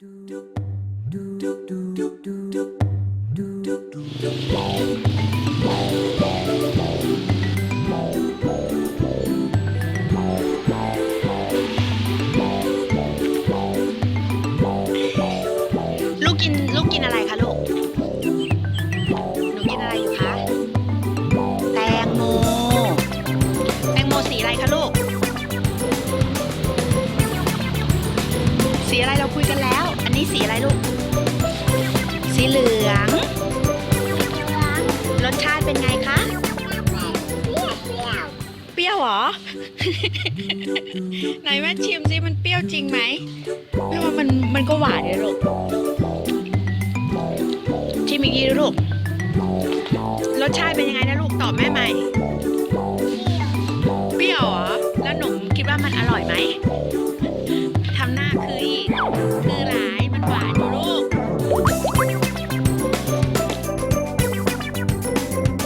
ลูกกินลูกกินอะไรคะลูก หนูกินอะไรอยู่คะ แตงโม แตงโมสีอะไรคะลูก อะไรเราคุยกันแล้ว อันนี้สีอะไรลูก สีเหลือง รสชาติเป็นไงคะ เปรี้ยวเหรอ ไหนแม่ชิมสิมันเปรี้ยวจริงไหมแม่ว่ามันมันก็หวานเลยลูก ชิมอีกทีดูลูก รสชาติเป็นยังไงนะลูกตอบแม่ใหม่ เปรี้ยวเหรอ แล้วหนุ่มคิดว่ามันอร่อยไหม